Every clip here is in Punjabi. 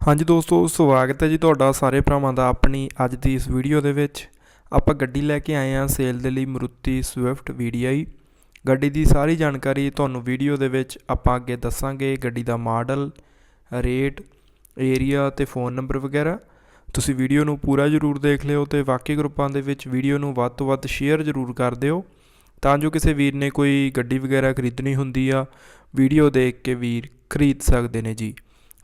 ਹਾਂਜੀ ਦੋਸਤੋ, ਸਵਾਗਤ ਹੈ ਜੀ ਤੁਹਾਡਾ ਸਾਰੇ ਭਰਾਵਾਂ ਦਾ ਆਪਣੀ ਅੱਜ ਦੀ ਇਸ ਵੀਡੀਓ ਦੇ ਵਿੱਚ। ਆਪਾਂ ਗੱਡੀ ਲੈ ਕੇ ਆਏ ਹਾਂ ਸੇਲ ਦੇ ਲਈ ਮਰੂਤੀ ਸਵਿਫਟ VDI ਗੱਡੀ ਦੀ ਸਾਰੀ ਜਾਣਕਾਰੀ ਤੁਹਾਨੂੰ ਵੀਡੀਓ ਦੇ ਵਿੱਚ ਆਪਾਂ ਅੱਗੇ ਦੱਸਾਂਗੇ। ਗੱਡੀ ਦਾ ਮਾਡਲ, ਰੇਟ, ਏਰੀਆ ਤੇ ਫੋਨ ਨੰਬਰ ਵਗੈਰਾ। ਤੁਸੀਂ ਵੀਡੀਓ ਨੂੰ ਪੂਰਾ ਜ਼ਰੂਰ ਦੇਖ ਲਿਓ ਤੇ ਬਾਕੀ ਗਰੁੱਪਾਂ ਦੇ ਵਿੱਚ ਵੀਡੀਓ ਨੂੰ ਵੱਧ ਤੋਂ ਵੱਧ ਸ਼ੇਅਰ ਜ਼ਰੂਰ ਕਰ ਦਿਓ। ਤਾਂ ਜੋ ਕਿਸੇ ਵੀਰ ਨੇ ਕੋਈ ਗੱਡੀ ਵਗੈਰਾ ਖਰੀਦਣੀ ਹੁੰਦੀ ਆ, ਵੀਡੀਓ ਦੇਖ ਕੇ ਵੀਰ ਖਰੀਦ ਸਕਦੇ ਨੇ ਜੀ।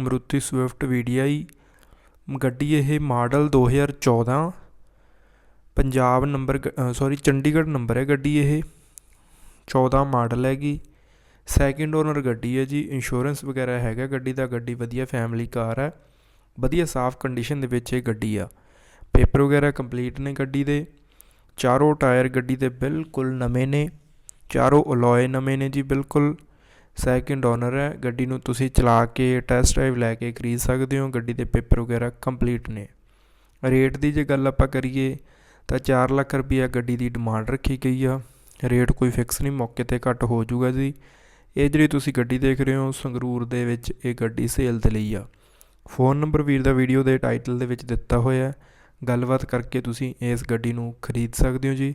ਮਰੂਤੀ ਸਵਿਫਟ VDI ਗੱਡੀ ਇਹ model 2014 Punjab number sorry Chandigarh number ਹੈ ਗੱਡੀ ਇਹ। 14 ਮਾਡਲ ਹੈਗੀ। ਸੈਕਿੰਡ ਓਨਰ ਗੱਡੀ ਹੈ ਜੀ ਇੰਸ਼ੋਰੈਂਸ ਵਗੈਰਾ ਹੈਗਾ ਗੱਡੀ ਦਾ, ਗੱਡੀ ਵਧੀਆ ਫੈਮਿਲੀ ਕਾਰ ਹੈ। ਵਧੀਆ ਸਾਫ਼ ਕੰਡੀਸ਼ਨ ਦੇ ਵਿੱਚ ਇਹ ਗੱਡੀ ਆ। ਪੇਪਰ ਵਗੈਰਾ ਕੰਪਲੀਟ ਨੇ ਗੱਡੀ ਦੇ। ਚਾਰੋਂ ਟਾਇਰ ਗੱਡੀ ਦੇ ਬਿਲਕੁਲ ਨਵੇਂ ਨੇ। ਚਾਰੋਂ ਅਲੋਏ ਨਵੇਂ ਨੇ ਜੀ, ਬਿਲਕੁਲ। ਸੈਕਿੰਡ ਓਨਰ ਹੈ। ਗੱਡੀ ਨੂੰ ਤੁਸੀਂ ਚਲਾ ਕੇ ਟੈਸਟ ਡਰਾਈਵ ਲੈ ਕੇ ਖਰੀਦ ਸਕਦੇ ਹੋ। ਗੱਡੀ ਦੇ ਪੇਪਰ ਵਗੈਰਾ ਕੰਪਲੀਟ ਨੇ। ਰੇਟ ਦੀ ਜੇ ਗੱਲ ਆਪਾਂ ਕਰੀਏ ਤਾਂ 4 ਲੱਖ ਰੁਪਈਆ ਗੱਡੀ ਦੀ ਡਿਮਾਂਡ ਰੱਖੀ ਗਈ ਆ। ਰੇਟ ਕੋਈ ਫਿਕਸ ਨਹੀਂ, ਮੌਕੇ ਤੇ ਘੱਟ ਹੋ ਜਾਊਗਾ ਜੀ। ਇਹ ਜਿਹੜੀ ਤੁਸੀਂ ਗੱਡੀ ਦੇਖ ਰਹੇ ਹੋ, ਸੰਗਰੂਰ ਦੇ ਵਿੱਚ ਇਹ ਗੱਡੀ ਸੇਲ ਤੇ ਲਈ ਆ। ਫੋਨ ਨੰਬਰ ਵੀਰ ਦਾ ਵੀਡੀਓ ਦੇ ਟਾਈਟਲ ਦੇ ਵਿੱਚ ਦਿੱਤਾ ਹੋਇਆ ਹੈ। ਗੱਲਬਾਤ ਕਰਕੇ ਤੁਸੀਂ ਇਸ ਗੱਡੀ ਨੂੰ ਖਰੀਦ ਸਕਦੇ ਹੋ ਜੀ।